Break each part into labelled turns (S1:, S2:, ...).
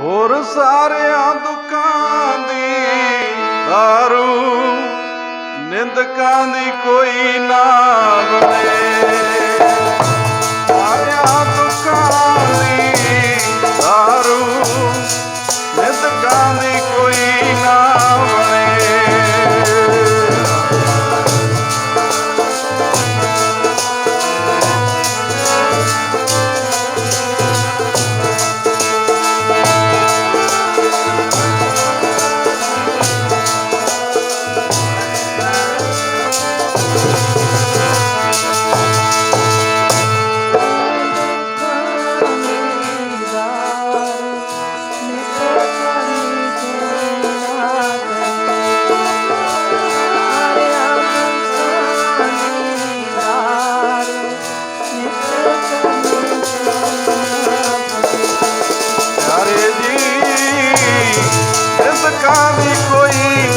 S1: ਹੋਰ ਸਾਰਿਆਂ ਦੁੱਖਾਂ ਦੀ ਦਾਰੂ ਨਿੰਦਕਾਂ ਦੀ ਕੋਈ ਨਾ ਬਣੇ ficou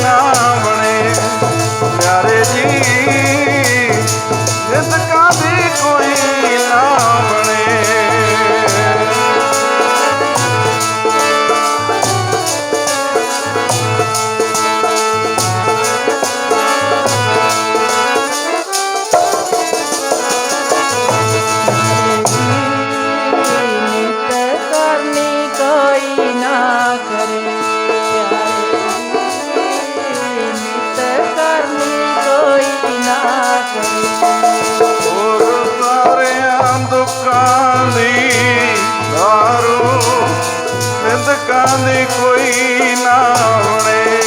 S1: ਦੀ ਕੋਈ ਨਾ ਬਣੇ।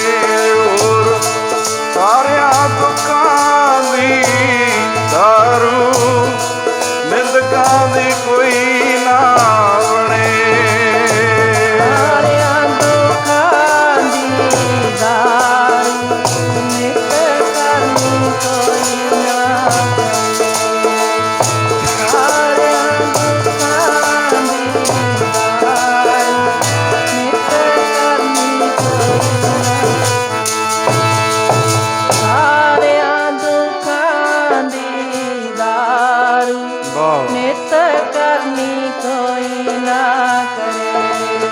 S1: ਹੋਰ ਸਾਰਿਆਂ ਦੁੱਖਾਂ ਦੀ ਦਾਰੂ ਨਿੰਦਕਾਂ ਦੀ
S2: ਨਿਤ ਕਰਨੀ ਕੋਈ ਨਾ ਕਰੇ।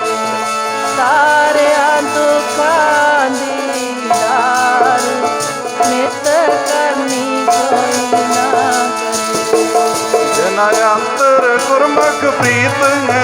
S2: ਸਾਰਿਆਂ ਦੁੱਖਾਂ ਦੀ ਦਾਰੂ ਨਿਤ ਕਰਨੀ ਕੋਈ ਨਾ ਕਰੇ।
S1: ਜਨ ਅੰਤਰ ਗੁਰਮੁਖ ਪ੍ਰੀਤ ਹੈ।